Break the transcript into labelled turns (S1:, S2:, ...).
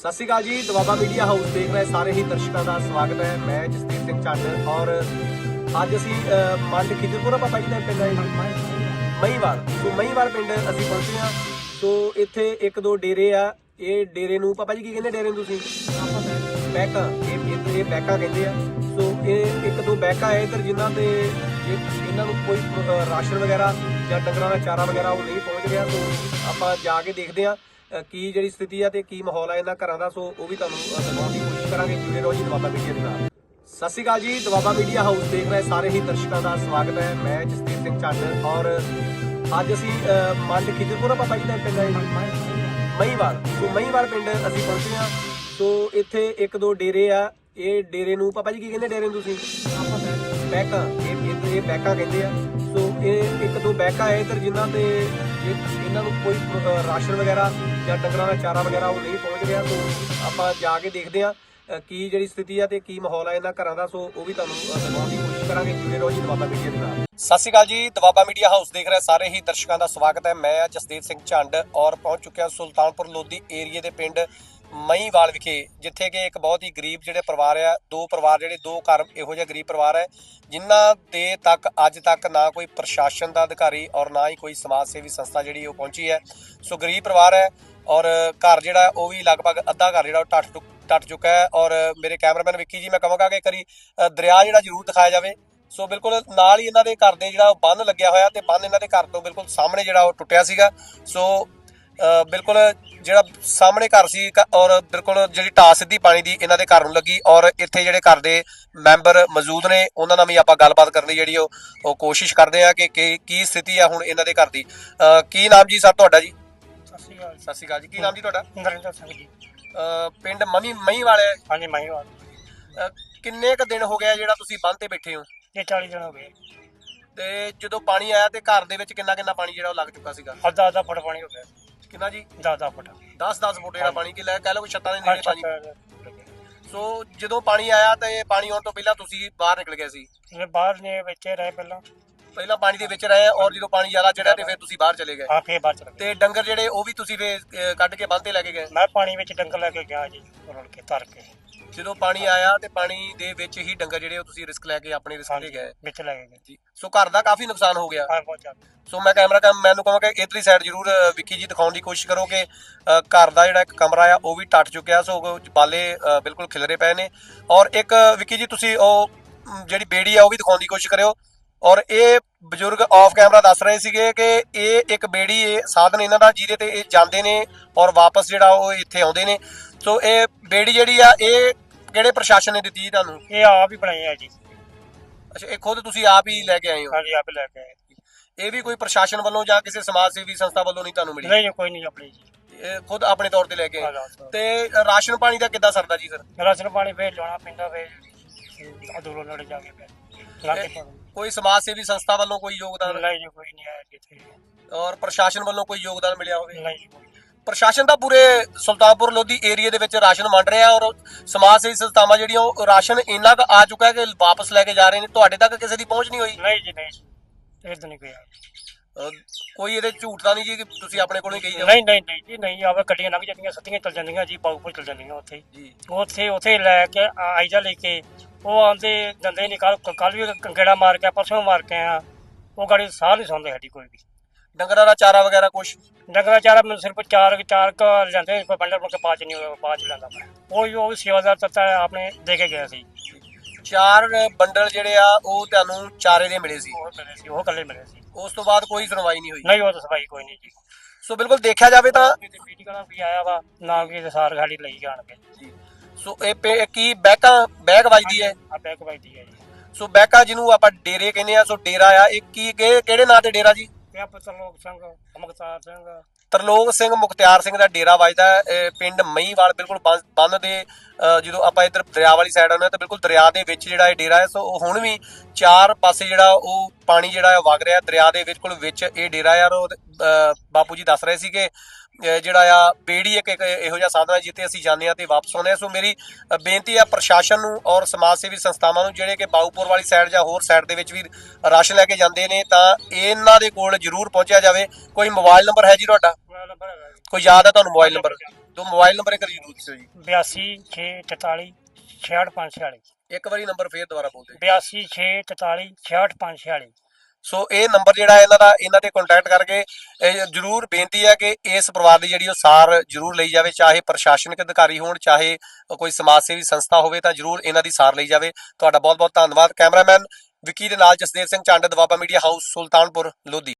S1: ਸਤਿ ਸ਼੍ਰੀ ਅਕਾਲ ਜੀ Doaba media house ਦੇਖ ਰਹੇ ਸਾਰੇ ਹੀ ਦਰਸ਼ਕਾਂ ਦਾ ਸਵਾਗਤ ਹੈ। ਮੈਂ ਜਸਦੀਪ ਸਿੰਘ ਚੰਦ ਔਰ ਅੱਜ ਅਸੀਂ ਅ, ਮੰਡ ਖਿਜਰਪੁਰਾ ਪਾਪਾ ਜੀ ਦਾ ਪਿੰਡ ਹੈ। ਮਹੀਵਾਲ। ਸੋ ਮਹੀਵਾਲ ਪਿੰਡ ਅਸੀਂ ਪਹੁੰਚੇ ਹਾਂ। ਸੋ ਇੱਥੇ ਇੱਕ ਦੋ ਡੇਰੇ ਆ। ਇਹ ਡੇਰੇ ਨੂੰ ਪਾਪਾ ਜੀ ਕੀ ਕਹਿੰਦੇ ਡੇਰੇ ਨੂੰ ਤੁਸੀਂ? ਬੈਕਾਂ। ਇਹ ਇਹ- ਇਹ ਬੈਕਾਂ ਕਹਿੰਦੇ ਆ। ਸੋ ਇਹ ਇੱਕ ਦੋ ਬੈਕਾਂ ਹੈ ਇਧਰ ਜਿਨ੍ਹਾਂ ਤੇ ਜੇ ਇਹਨਾਂ ਨੂੰ ਕੋਈ ਅ, ਰਾਸ਼ਨ ਵਗੈਰਾ ਜਾਂ ਡੰਗਰਾਂ ਦਾ ਚਾਰਾ ਵਗੈਰਾ ਉਹ ਨਹੀਂ ਪਹੁੰਚ ਰਿਹਾ ਸੋ ਆਪਾਂ ਜਾ ਕੇ ਦੇਖਦੇ ਆ ਕੀ ਜਿਹੜੀ ਸਥਿਤੀ ਆ ਤੇ ਕੀ ਮਾਹੌਲ ਆ ਇਹਨਾਂ ਘਰਾਂ ਦਾ ਸੋ ਉਹ ਵੀ ਤੁਹਾਨੂੰ ਦਿਖਾਉਣ ਦੀ ਕੋਸ਼ਿਸ਼ ਕਰਾਂਗੇ। ਜੁੜੇ ਰਹੋ ਜੀ ਦਵਾਬਾ ਮੀਡੀਆ ਦੇ ਨਾਲ। ਸਤਿ ਸ਼੍ਰੀ ਅਕਾਲ ਜੀ ਦਵਾਬਾ ਮੀਡੀਆ ਹਾਊਸ ਦੇਖ ਰਹੇ ਸਾਰੇ ਹੀ ਦਰਸ਼ਕਾਂ ਦਾ ਸਵਾਗਤ ਹੈ। ਮੈਂ ਜਸਦੀਪ ਸਿੰਘ ਚੰਦ ਔਰ ਅੱਜ ਅਸੀਂ ਅ, ਮੰਡ ਖਿਜਰਪੁਰਾ ਪਾਪਾ ਜੀ ਦਾ ਪਿੰਡ ਹੈ ਮਹੀਵਾਲ। ਸੋ ਮਹੀਵਾਲ ਪਿੰਡ ਅਸੀਂ ਪਹੁੰਚੇ ਹਾਂ। ਸੋ ਇੱਥੇ ਇੱਕ ਦੋ ਡੇਰੇ ਆ। ਇਹ ਡੇਰੇ ਨੂੰ ਪਾਪਾ ਜੀ ਕੀ ਕਹਿੰਦੇ ਡੇਰੇ ਨੂੰ ਤੁਸੀਂ? ਬੈਕਾਂ। ਇਹ ਇਹ- ਬੈਕਾਂ ਕਹਿੰਦੇ ਆ। ਸੋ ਇਹ ਇੱਕ ਦੋ ਬੈਕਾਂ ਹੈ ਇਧਰ ਜਿਨ੍ਹਾਂ ਤੇ ਜੇ ਇਹਨਾਂ ਨੂੰ ਕੋਈ ਰਾਸ਼ਨ ਵਗੈਰਾ ਜਾਂ ਡੰਗਰਾਂ ਦਾ ਚਾਰਾ ਵਗੈਰਾ ਉਹ ਨਹੀਂ ਪਹੁੰਚ ਰਿਹਾ, ਸੋ ਆਪਾਂ ਜਾ ਕੇ ਦੇਖਦੇ ਆ ਕੀ ਜਿਹੜੀ ਸਥਿਤੀ ਆ ਤੇ ਕੀ ਮਾਹੌਲ ਆ ਇਹਨਾਂ ਘਰਾਂ ਦਾ, ਸੋ ਉਹ ਵੀ ਤੁਹਾਨੂੰ ਦਿਖਾਉਣ ਦੀ ਕੋਸ਼ਿਸ਼ ਕਰਾਂਗੇ। ਜੁੜੇ ਰਹੋ ਜੀ ਦਵਾਬਾ ਮੀਡੀਆ ਦੇ ਨਾਲ। ਸਤਿ ਸ਼੍ਰੀ ਅਕਾਲ ਜੀ, ਦਵਾਬਾ ਮੀਡੀਆ ਹਾਊਸ ਦੇਖ ਰਹੇ ਸਾਰੇ ਹੀ ਦਰਸ਼ਕਾਂ ਦਾ ਸਵਾਗਤ ਹੈ। ਮੈਂ ਜਸਦੀਪ ਸਿੰਘ ਝੰਡ ਔਰ ਪਹੁੰਚ ਚੁੱਕਿਆ ਸੁਲਤਾਨਪੁਰ ਲੋਧੀ ਏਰੀਏ ਦੇ ਪਿੰਡ ਮਹੀਵਾਲ ਵਿਖੇ, ਜਿੱਥੇ ਕਿ ਇੱਕ ਬਹੁਤ ਹੀ ਗਰੀਬ ਜਿਹੜੇ ਪਰਿਵਾਰ ਆ, ਦੋ ਪਰਿਵਾਰ ਜਿਹੜੇ, ਦੋ ਘਰ ਇਹੋ ਜਿਹੇ ਗਰੀਬ ਪਰਿਵਾਰ ਹੈ ਜਿਨ੍ਹਾਂ ਦੇ ਤੱਕ ਅੱਜ ਤੱਕ ਨਾ ਕੋਈ ਪ੍ਰਸ਼ਾਸਨ ਦਾ ਅਧਿਕਾਰੀ ਔਰ ਨਾ ਹੀ ਕੋਈ ਸਮਾਜ ਸੇਵੀ ਸੰਸਥਾ ਜਿਹੜੀ ਉਹ ਪਹੁੰਚੀ ਹੈ। ਸੋ ਗਰੀਬ ਪਰਿਵਾਰ ਹੈ ਔਰ ਘਰ ਜਿਹੜਾ, ਉਹ ਵੀ ਲਗਭਗ ਅੱਧਾ ਘਰ ਜਿਹੜਾ ਉਹ ਟੱਟ ਟੁੱਕ- ਟੱਟ ਚੁੱਕਾ ਹੈ ਔਰ ਮੇਰੇ ਕੈਮਰਾਮੈਨ ਵਿੱਕੀ ਜੀ, ਮੈਂ ਕਹਾਂਗਾ ਕਿ ਕਰੀ ਦਰਿਆ ਜਿਹੜਾ ਜ਼ਰੂਰ ਦਿਖਾਇਆ ਜਾਵੇ। ਸੋ ਬਿਲਕੁਲ ਨਾਲ ਹੀ ਇਹਨਾਂ ਦੇ ਘਰ ਦੇ ਜਿਹੜਾ ਬੰਨ ਲੱਗਿਆ ਹੋਇਆ ਤੇ ਬੰਨ ਇਹਨਾਂ ਦੇ ਘਰ ਤੋਂ ਬਿਲਕੁਲ ਸਾਹਮਣੇ ਜਿਹੜਾ ਉਹ ਟੁੱਟਿਆ ਸੀਗਾ। ਸੋ ਬਿਲਕੁਲ ਜਿਹੜਾ ਸਾਹਮਣੇ ਘਰ ਸੀ ਕ- ਔਰ ਬਿਲਕੁਲ ਜਿਹੜੀ ਢਾਹ ਸਿੱਧੀ ਪਾਣੀ ਦੀ ਇਹਨਾਂ ਦੇ ਘਰ ਨੂੰ ਲੱਗੀ ਔਰ ਇੱਥੇ ਜਿਹੜੇ ਘਰ ਦੇ ਮੈਂਬਰ ਮੌਜੂਦ ਨੇ ਉਹਨਾਂ ਨਾਲ ਵੀ ਆਪਾਂ ਗੱਲਬਾਤ ਕਰਨ ਦੀ ਜਿਹੜੀ ਉਹ ਉਹ ਕੋਸ਼ਿਸ਼ ਕਰਦੇ ਆ ਕਿ ਕੀ ਕੀ ਸਥਿਤੀ ਆ ਹੁਣ ਇਹਨਾਂ ਦੇ ਘਰ ਦੀ। ਅ, ਕੀ ਨਾਮ ਜੀ ਸਰ ਤੁਹਾਡਾ ਜੀ?
S2: ਸਤਿ ਸ਼੍ਰੀ ਅਕਾਲ
S1: ਸਤਿ ਸ਼੍ਰੀ ਅਕਾਲ ਜੀ। ਕੀ ਨਾਮ ਜੀ ਤੁਹਾਡਾ?
S2: ਨਰਿੰਦਰ ਸਿੰਘ ਜੀ।
S1: ਅ, ਪਿੰਡ ਮਮੀ ਮਹੀਂ ਵਾਲੇ
S2: ਹਾਂਜੀ ਮਹੀਵਾਲ
S1: ਅ, ਕਿੰਨੇ ਕ ਦਿਨ ਹੋ ਗਿਆ ਜਿਹੜਾ ਤੁਸੀਂ ਬੰਨ ਤੇ ਬੈਠੇ ਹੋ?
S2: ਇਹ 40 ਦਿਨ ਹੋ ਗਏ।
S1: ਤੇ ਜਦੋਂ ਪਾਣੀ ਆਇਆ ਤੇ ਘਰ ਦੇ ਵਿੱਚ ਕਿੰਨਾ ਕਿੰਨਾ ਪਾਣੀ ਜਿਹੜਾ ਉਹ ਲੱਗ ਚੁੱਕਾ ਸੀਗਾ?
S2: ਅੱਧਾ ਅੱਧਾ ਫੁੱਟ ਪਾਣੀ ਹੋ ਗਿਆ।
S1: ਕਿੰਨਾ ਜੀ?
S2: 10 ਫੁੱਟ।
S1: 10 10 ਫੁੱਟ ਜਿਹੜਾ ਪਾਣੀ ਕਿ ਲੈ ਕਹਿ ਲਓ ਕਿ ਛੱਤਾਂ ਦੇ ਨੇੜੇ ਪਾਣੀ। ਸੋ ਜਦੋਂ ਪਾਣੀ ਆਇਆ ਤੇ ਪਾਣੀ ਆਉਣ ਤੋਂ ਪਹਿਲਾਂ ਤੁਸੀਂ ਬਾਹਰ ਨਿਕਲ ਗਏ ਸੀ?
S2: ਇਹ ਬਾਹਰ ਨੇ ਵਿੱਚ ਰਹੇ ਪਹਿਲਾਂ।
S1: ਪਹਿਲਾਂ ਪਾਣੀ ਦੇ ਵਿੱਚ ਰਹੇ ਔਰ ਜਦੋਂ ਪਾਣੀ ਜ਼ਿਆਦਾ ਚੜਿਆ ਤੇ ਫਿਰ ਤੁਸੀਂ ਬਾਹਰ ਚਲੇ ਗਏ।
S2: ਆ ਫੇਰ ਬਾਹਰ ਚਲੇ ਗਏ।
S1: ਤੇ ਡੰਗਰ ਜਿਹੜੇ ਉਹ ਵੀ ਤੁਸੀਂ ਫੇ ਕੱਢ ਕੇ ਬੰਨ ਤੇ ਲੈ ਕੇ ਗਏ?
S2: ਮੈਂ ਪਾਣੀ ਵਿੱਚ ਡੰਗਰ ਲੈ ਕੇ ਗਿਆ ਜੀ ਰੋਲ ਕੇ ਧਰ ਕੇ।
S1: ਜਦੋਂ ਪਾਣੀ ਆਇਆ ਤੇ ਪਾਣੀ ਦੇ ਵਿੱਚ ਹੀ ਡੰਗਰ ਜਿਹੜੇ ਉਹ ਤੁਸੀਂ ਰਿਸਕ ਲੈ ਕੇ ਆਪਣੇ ਰਿਸਕ ਤੇ ਗਏ।
S2: ਵਿੱਚ ਲੈ ਕੇ ਗਏ।
S1: ਜੀ। ਸੋ ਘਰ ਦਾ ਕਾਫੀ ਨੁਕਸਾਨ ਹੋ ਗਿਆ।
S2: ਆ ਬਹੁਤ ਜ਼ਿਆਦਾ।
S1: ਸੋ ਮੈਂ ਕੈਮਰਾ ਕੈਮ ਮੈਨੂੰ ਕਹਾਂਗਾ ਕਿ ਇਧਰਲੀ ਸਾਈਡ ਜਰੂਰ ਅ, ਵਿੱਕੀ ਜੀ ਦਿਖਾਉਣ ਦੀ ਕੋਸ਼ਿਸ਼ ਕਰੋ ਕਿ ਅ, ਘਰ ਦਾ ਜਿਹੜਾ ਇੱਕ ਕਮਰਾ ਆ ਉਹ ਵੀ ਟੱਟ ਚੁੱਕਿਆ। ਸੋ ਉਹ ਬਾਲੇ ਅ, ਬਿਲਕੁਲ ਖਿਲਰੇ ਪਏ ਨੇ। ਔਰ ਇੱਕ ਵਿੱਕੀ ਜੀ ਤੁਸੀਂ ਉਹ ਮ, ਜਿਹੜੀ ਬੇੜੀ ਆ ਉਹ ਵੀ ਦਿਖਾਉਣ ਦੀ ਕੋਸ਼ਿਸ਼ ਕਰਿਓ। ਔਰ ਇਹ ਬਜ਼ੁਰਗ ਆਫ ਕੈਮਰਾ ਦੱਸ ਰਹੇ ਸੀਗੇ ਕਿ ਇਹ ਇੱਕ ਬੇੜੀ ਇਹ ਸਾਧਨ ਇਹਨਾਂ ਦਾ ਜਿਹਦੇ ਤੇ ਇਹ ਜਾਂਦੇ ਨੇ ਔਰ ਵਾਪਸ ਜਿਹੜਾ ਉਹ ਇੱਥੇ ਆਉਂਦੇ ਨੇ। ਸੋ ਇਹ ਬੇੜੀ ਜਿਹੜੀ ਆ ਇਹ ਕਿਹੜੇ ਪ੍ਰਸ਼ਾਸਨ ਨੇ ਦਿੱਤੀ ਜੀ ਤੁਹਾਨੂੰ?
S2: ਇਹ ਆਪ ਹੀ ਬਣਾਏ ਆ ਜੀ।
S1: ਅੱਛਾ ਇਹ ਖੁਦ ਤੁਸੀਂ ਆਪ ਹੀ ਲੈ ਕੇ ਆਏ ਹੋ?
S2: ਹਾਂਜੀ ਆਪ ਹੀ ਲੈ ਕੇ ਆਏ
S1: ਇਹ ਵੀ ਕੋਈ ਪ੍ਰਸ਼ਾਸਨ ਵੱਲੋਂ ਜਾਂ ਕਿਸੇ ਸਮਾਜ ਸੇਵੀ ਸੰਸਥਾ ਵੱਲੋਂ ਨਹੀਂ ਤੁਹਾਨੂੰ ਮਿਲੀ?
S2: ਨਹੀਂ ਕੋਈ ਨਹੀਂ ਆਪਣੀ ਜੀ।
S1: ਇਹ ਖੁਦ ਆਪਣੇ ਤੌਰ ਤੇ ਲੈ ਕੇ ਆਏ। ਤੇ ਰਾਸ਼ਨ ਪਾਣੀ ਦਾ ਕਿੱਦਾਂ ਸਰਦਾ ਜੀ ਸਰ
S2: ਰਾਸ਼ਨ ਪਾਣੀ ਫੇਰ ਲਾਉਣਾ ਪੈਂਦਾ ਫੇਰ ਦੂਰੋਂ ਨੇੜੇ ਜਾ ਕੇ ਫੇਰ।
S1: ਕੋਈ ਸਮਾਜ ਸੇਵੀ ਸੰਸਥਾ ਵੱਲੋਂ ਕੋਈ ਯੋਗਦਾਨ?
S2: ਨਹੀਂ ਜੀ ਕੋਈ ਨਹੀਂ ਆਇਆ ਜਿੱਥੇ
S1: ਔਰ ਪ੍ਰਸ਼ਾਸਨ ਵੱਲੋਂ ਕੋਈ ਯੋਗਦਾਨ ਮਿਲਿਆ ਹੋਵੇ?
S2: ਨਹੀਂ ਜੀ, ਕੋਈ ਨਹੀਂ।
S1: ਪ੍ਰਸ਼ਾਸਨ ਤਾਂ ਪੂਰੇ ਸੁਲਤਾਨਪੁਰ ਲੋਧੀ ਏਰੀਆ ਦੇ ਵਿੱਚ ਰਾਸ਼ਨ ਵੰਡ ਰਿਹਾ ਔਰ ਸਮਾਜ ਸੇਵੀ ਸੰਸਥਾਵਾਂ ਜਿਹੜੀਆਂ ਉਹ ਰਾਸ਼ਨ ਇੰਨਾ ਕੁ ਆ ਚੁੱਕਾ ਹੈ ਕਿ ਵਾਪਸ ਲੈ ਕੇ ਜਾ ਰਹੇ ਨੇ। ਤੁਹਾਡੇ ਤੱਕ ਕਿਸੇ ਦੀ ਪਹੁੰਚ ਨਹੀਂ ਹੋਈ?
S2: ਨਹੀਂ ਜੀ ਨਹੀਂ ਜੀ। ਇਹ ਤਾਂ ਨਹੀਂ ਕੋਈ
S1: ਅਹ ਕੋਈ ਇਹਦੇ ਝੂਠ ਤਾਂ ਨਹੀਂ ਜੀ ਕਿ ਤੁਸੀਂ ਆਪਣੇ ਕੋਲੋਂ ਹੀ ਕਹੀ ਜਾਓ?
S2: ਨਹੀਂ ਨਹੀਂ ਨਹੀਂ ਜੀ ਨਹੀਂ। ਆਵੇ ਗੱਡੀਆਂ ਲੰਘ ਜਾਂਦੀਆਂ ਸੱਤੀਆਂ ਚੱਲ ਜਾਂਦੀਆਂ ਜੀ ਬਾਗਪੁਰ ਚੱਲ ਜਾਂਦੀਆਂ ਉੱਥੇ।
S1: ਜੀ।
S2: ਉੱਥੇ ਉੱਥੇ ਲੈ ਕੇ ਆ- ਆਈਜਾ ਲੈ ਕੇ। ਉਹ ਆਂਦੇ ਦੰਦੇ ਨਹੀਂ ਕੱਲ ਕੱਲ ਵੀ ਕੰਗੇੜਾ ਮਾਰ ਕੇ ਆਇਆ, ਪਰਸੋਂ ਮਾਰ ਕੇ ਆ ਉਹ ਗਾੜੀ ਸਾਹ ਨਹੀਂ ਸੁਣਦੇ ਸਾਡੀ ਕੋਈ ਵੀ।
S1: ਡੰਗਰਾਂ ਦਾ ਚਾਰਾ ਵਗੈਰਾ ਕੁਛ?
S2: ਡੰਗਰਾ ਚਾਰਾ ਮੈਨੂੰ ਸਿਰਫ ਚਾਰ ਚਾਰ ਕ ਜਾਂਦੇ ਕੋਈ ਬੰਡਲ ਮੁੜ ਕੇ ਬਾਅਦ ਚ ਨਹੀਂ ਹੋਇਆ ਬਾਅਦ ਚ ਲੈਂਦਾ ਮੈਂ। ਉਹ ਹੀ ਉਹ ਸੇਵਾਦਾਰ ਤੱਤਾ ਆਪਣੇ ਦੇ ਕੇ ਗਿਆ ਸੀ।
S1: ਚਾਰ ਬੰਡਲ ਜਿਹੜੇ ਆ ਉਹ ਤੁਹਾਨੂੰ ਚਾਰੇ ਦੇ ਮਿਲੇ ਸੀ?
S2: ਉਹ ਮਿਲੇ ਸੀ ਉਹ ਕੱਲੇ ਮਿਲੇ ਸੀ।
S1: ਉਸ ਤੋਂ ਬਾਅਦ ਕੋਈ ਸੁਣਵਾਈ ਨਹੀਂ ਹੋਈ?
S2: ਨਹੀਂ ਉਹ ਤਾਂ ਸਫ਼ਾਈ ਕੋਈ ਨਹੀਂ ਜੀ।
S1: ਸੋ ਬਿਲਕੁਲ ਦੇਖਿਆ ਜਾਵੇ ਤਾਂ
S2: ਮੀਟਿੰਗ ਵਾਲਾ ਵੀ ਆਇਆ ਵਾ ਨਾ ਵੀ ਸਾਰ ਗਾੜੀ ਲਈ ਜਾਣਗੇ।
S1: ਜੀ। ਸੋ ਇਹ ਪੇ- ਕੀ ਬੈਕਾਂ ਬੈਗ ਵੱਜਦੀ ਹੈ?
S2: ਆ ਬੈਕ ਵੱਜਦੀ ਹੈ ਜੀ।
S1: ਸੋ ਬੈਕਾਂ ਜਿਹਨੂੰ ਆਪਾਂ ਡੇਰੇ ਕਹਿੰਦੇ ਆ ਸੋ ਡੇਰਾ ਆ ਇਹ ਕੀ ਕਿ- ਕਿਹੜੇ ਨਾਂ ਤੇ ਡੇਰਾ ਜੀ?
S2: ਇਹ ਪਤਰ ਲੋਕ ਸੰਘ ਮੁਖਤਾਰ ਸਿੰਘ
S1: ਤਰਲੋਕ ਸਿੰਘ ਮੁਖਤਿਆਰ ਸਿੰਘ ਦਾ ਡੇਰਾ ਵੱਜਦਾ ਹੈ, ਇਹ ਪਿੰਡ ਮਹੀਂਵਾਲ ਬਿਲਕੁਲ ਬੰਨ- ਬੰਨ ਦੇ ਜਦੋਂ ਆਪਾਂ ਇੱਧਰ ਦਰਿਆ ਵਾਲੀ ਸਾਈਡ ਆਉਂਦੇ ਹਾਂ ਤਾਂ ਬਿਲਕੁਲ ਦਰਿਆ ਦੇ ਵਿੱਚ ਜਿਹੜਾ ਇਹ ਡੇਰਾ ਹੈ। ਸੋ ਉਹ ਹੁਣ ਵੀ ਚਾਰ ਪਾਸੇ ਜਿਹੜਾ ਉਹ ਪਾਣੀ ਜਿਹੜਾ ਹੈ ਵਗ ਰਿਹਾ ਦਰਿਆ ਦੇ ਬਿਲਕੁਲ ਵਿੱਚ ਇਹ ਡੇਰਾ ਯਾਰ ਉਹ ਬਾਪੂ ਜੀ ਦੱਸ ਰਹੇ ਸੀ ਕਿ ਜਿਹੜਾ ਆ ਬੇੜੀ ਇੱਕ ਇੱਕ ਇਹੋ ਜਿਹਾ ਸਾਧਨ ਹੈ ਜਿੱਥੇ ਅਸੀਂ ਜਾਂਦੇ ਆ ਤੇ ਵਾਪਸ ਆਉਂਦੇ ਆ ਸੋ ਮੇਰੀ ਬੇਨਤੀ ਆ ਪ੍ਰਸ਼ਾਸਨ ਨੂੰ ਔਰ ਸਮਾਜ ਸੇਵੀ ਸੰਸਥਾਵਾਂ ਨੂੰ ਜਿਹੜੇ ਕਿ ਬਾਊਪੁਰ ਵਾਲੀ ਸਾਈਡ ਜਾਂ ਹੋਰ ਸਾਈਡ ਦੇ ਵਿੱਚ ਵੀ ਰਾਸ਼ਨ ਲੈ ਕੇ ਜਾਂਦੇ ਨੇ ਤਾਂ ਇਹਨਾਂ ਦੇ ਕੋਲ ਜ਼ਰੂਰ ਪਹੁੰਚਿਆ ਜਾਵੇ। ਕੋਈ ਮੋਬਾਈਲ ਨੰਬਰ ਹੈ ਜੀ ਤੁਹਾਡਾ?
S2: ਮੇਰਾ ਨੰਬਰ ਹੈਗਾ ਜੀ।
S1: ਕੋਈ ਯਾਦ ਹੈ ਤੁਹਾਨੂੰ ਮੋਬਾਈਲ ਨੰਬਰ? ਤੋਂ ਮੋਬਾਈਲ ਨੰਬਰ ਇੱਕ ਵਾਰੀ ਜ਼ਰੂਰ ਦੱਸਿਓ ਜੀ।
S2: 82 644 66546
S1: ਇੱਕ ਵਾਰੀ ਨੰਬਰ ਫੇਰ ਦੁਬਾਰਾ ਬੋਲ ਦਿਓ।
S2: 82 644 66546
S1: ਸੋ ਇਹ ਨੰਬਰ ਜਿਹੜਾ ਇਹਨਾਂ ਦਾ ਇਹਨਾਂ ਤੇ ਕੰਟੈਕਟ ਕਰਕੇ ਇਹ ਜਰੂਰ ਬੇਨਤੀ ਹੈ ਕਿ ਇਸ ਪਰਿਵਾਰ ਦੀ ਜਿਹੜੀ ਉਹ ਸਾਰ ਜਰੂਰ ਲਈ ਜਾਵੇ ਚਾਹੇ ਪ੍ਰਸ਼ਾਸਨਿਕ ਅਧਿਕਾਰੀ ਹੋਣ ਚਾਹੇ ਕੋਈ ਸਮਾਜ ਸੇਵੀ ਸੰਸਥਾ ਹੋਵੇ ਤਾਂ ਜਰੂਰ ਇਹਨਾਂ ਦੀ ਸਾਰ ਲਈ ਜਾਵੇ। ਤੁਹਾਡਾ ਬਹੁਤ ਬਹੁਤ ਧੰਨਵਾਦ। ਕੈਮਰਾਮੈਨ ਵਿੱਕੀ ਦੇ ਨਾਲ ਜਸਦੇਵ ਸਿੰਘ ਚੰਡ ਦਵਾਬਾ ਮੀਡੀਆ ਹਾਊਸ ਸੁਲਤਾਨਪੁਰ ਲੋਧੀ।